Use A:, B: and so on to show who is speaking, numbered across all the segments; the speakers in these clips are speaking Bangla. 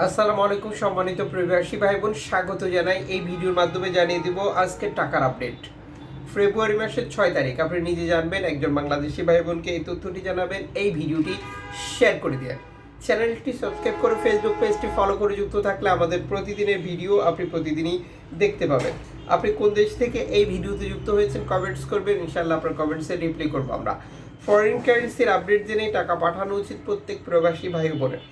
A: আসসালামু আলাইকুম, সম্মানিত প্রবাসী ভাই বোন স্বাগত জানাই এই ভিডিওর মাধ্যমে জানিয়ে দিব আজকে টাকার আপডেট। ফেব্রুয়ারি মাসের ছয় তারিখ, আপনি নিজে জানবেন, একজন বাংলাদেশি ভাই বোনকে এই তথ্যটি জানাবেন, এই ভিডিওটি শেয়ার করে দেন চ্যানেলটি সাবস্ক্রাইব করে ফেসবুক পেজটি ফলো করে যুক্ত থাকলে আমাদের প্রতিদিনের ভিডিও আপনি প্রতিদিনই দেখতে পাবেন। আপনি কোন দেশ থেকে এই ভিডিওতে যুক্ত হয়েছেন, কমেন্টস করবেন, ইনশাআল্লাহ আপনার কমেন্টসে রিপ্লাই করব আমরা। ফরেন কারেন্সির আপডেট জেনে টাকা পাঠানো উচিত প্রত্যেক প্রবাসী ভাই বোনের।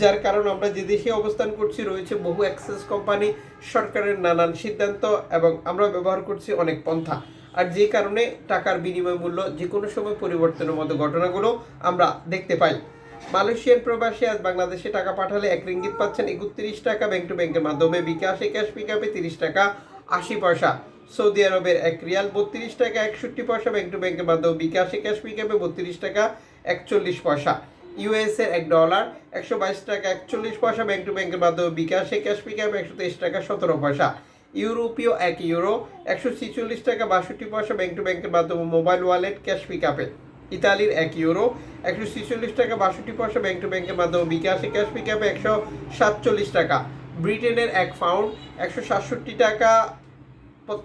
A: যার কারণ আমরা যে দেশে অবস্থান করছি, রয়েছে বহু অ্যাক্সেস কোম্পানি সরকারের নানান সিদ্ধান্ত এবং আমরা ব্যবহার করছি অনেক পন্থা। আর যে কারণে টাকার বিনিময় মূল্য যে কোনো সময় পরিবর্তনের মতো ঘটনাগুলো আমরা দেখতে পাই। মালয়েশিয়ান প্রবাসী আজ বাংলাদেশে টাকা পাঠালে এক রিঙ্গিত পাচ্ছেন একত্রিশ টাকা ব্যাংক টু ব্যাংকের মাধ্যমে। বিকাশে ক্যাশ পিকআপে তিরিশ টাকা, আশি পয়সা। সৌদি আরবের এক রিয়াল বত্রিশ টাকা একষট্টি পয়সা, ব্যাংক টু ব্যাংকের মাধ্যমে বিকাশে ক্যাশ পিকআপে বত্রিশ টাকা একচল্লিশ পয়সা। ইউএস এর এক ডলার একশো বাইশ টাকা একচল্লিশ পয়সা, ব্যাংক টু ব্যাংকের মাধ্যমে বিকাশে ক্যাশ পিকআপে একশো তেইশ টাকা সতেরো পয়সা। ইউরোপীয় এক ইউরো একশো ছিচল্লিশ টাকা বাষট্টি পয়সা, ব্যাংক টু ব্যাংকের মাধ্যমে মোবাইল ওয়ালেট ক্যাশ পিকআপে ইতালির এক ইউরো একশো ছিচল্লিশ টাকা বাষট্টি পয়সা, ব্যাংক টু ব্যাংকের মাধ্যমে বিকাশে ক্যাশ পিকআপে একশো সাতচল্লিশ টাকা। ব্রিটেনের এক পাউন্ড একশো সাতষট্টি টাকা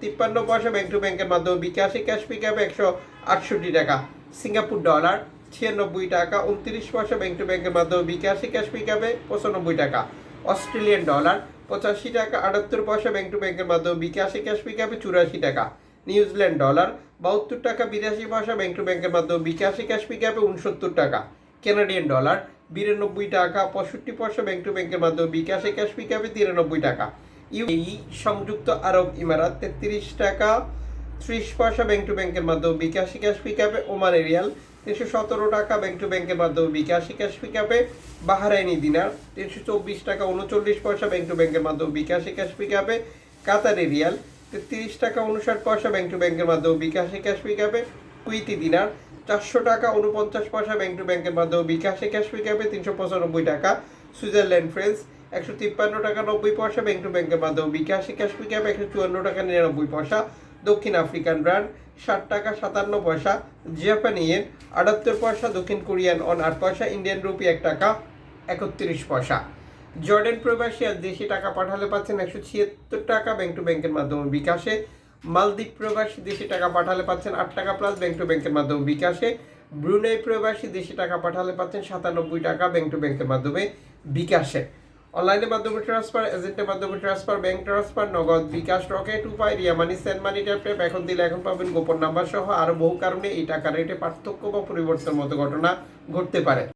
A: তিপ্পান্ন পয়সা ব্যাংক টু ব্যাংকের মাধ্যমে বিকাশে ক্যাশ পিকআপে একশো আটষট্টি টাকা। সিঙ্গাপুর ডলার ছিয়ানব্বই টাকা, উনত্রিশ পয়সা ব্যাংক টু ব্যাংকের মাধ্যমে বিকাশে ক্যাশ পিকআপে পঁচানব্বই টাকা। অস্ট্রেলিয়ান ডলার পঁচাশি টাকা, আটাত্তর পয়সা ব্যাংক টু ব্যাংকের মাধ্যমে বিকাশে ক্যাশ পিক পিকআপে চুরাশি টাকা। নিউজিল্যান্ড ডলার বাহাত্তর টাকা, বিরাশি পয়সা ব্যাংক টু ব্যাংকের মাধ্যমে বিকাশে ক্যাশ পিকআপে উনসত্তর টাকা। কানাডিয়ান ডলার বিরানব্বই টাকা, পঁয়ষট্টি পয়সা ব্যাংক টু ব্যাংকের মাধ্যমে বিকাশে ক্যাশ পিক পিকআপে তিরানব্বই টাকা। ইউএই সংযুক্ত আরব ইমারাত তেত্রিশ টাকা ত্রিশ পয়সা ব্যাংক টু ব্যাংকের মাধ্যমে বিকাশি ক্যাশ পিকআপে ওমান এরিয়াল তিনশো সতেরো টাকা ব্যাংক টু ব্যাংকের মাধ্যমে বিকাশি ক্যাশ পিকআপে বাহারাইনি দিনার তিনশো চব্বিশ টাকা উনচল্লিশ পয়সা ব্যাংক টু ব্যাংকের মাধ্যমে বিকাশি ক্যাশ পিকআপে কাতারি রিয়াল তেত্রিশ টাকা উনষাট পয়সা ব্যাংক টু ব্যাংকের মাধ্যমে বিকাশে ক্যাশ পিকআপে কুইতি দিনার চারশো টাকা উনপঞ্চাশ পয়সা ব্যাংক টু ব্যাংকের মাধ্যমে বিকাশে ক্যাশ পিকআপে তিনশো পঁচানব্বই টাকা সুইজারল্যান্ড ফ্রেন্স একশো তিপ্পান্ন টাকা নব্বই পয়সা ব্যাংক টু ব্যাংকের মাধ্যমে বিকাশে ক্যাশ পিকআপ একশো চুয়ান্ন টাকা নিরানব্বই পয়সা। দক্ষিণ আফ্রিকান ব্র্যান্ড ষাট টাকা সাতান্ন পয়সা। জাপানি ইয়েন আটাত্তর পয়সা, দক্ষিণ কোরিয়ান অন আট পয়সা ইন্ডিয়ান রুপি এক টাকা, একত্রিশ পয়সা। জর্ডান প্রবাসী আজ দেশি টাকা পাঠালে পাচ্ছেন একশো ছিয়াত্তর টাকা ব্যাংক টু ব্যাংকের মাধ্যমে বিকাশে। মালদ্বীপ প্রবাসী দেশি টাকা পাঠালে পাচ্ছেন আট টাকা প্লাস ব্যাংক টু ব্যাংকের মাধ্যমে বিকাশে। ব্রুনেই প্রবাসী দেশি টাকা পাঠালে পাচ্ছেন সাতানব্বই টাকা ব্যাংক টু ব্যাংকের মাধ্যমে বিকাশে। অনলাইনের মাধ্যমে ট্রান্সফার এজেন্টের মাধ্যমে ট্রান্সফার ব্যাংক ট্রান্সফার নগদ বিকাশ রকে টু উপায়, রিয়া মানি সেন্ড মানি ট্যাপ এখন দিলে এখন পাবেন গোপন নাম্বার সহ আরও বহু কারণে এই টাকা রেটে পার্থক্য বা পরিবর্তন মতো ঘটনা ঘটতে পারে।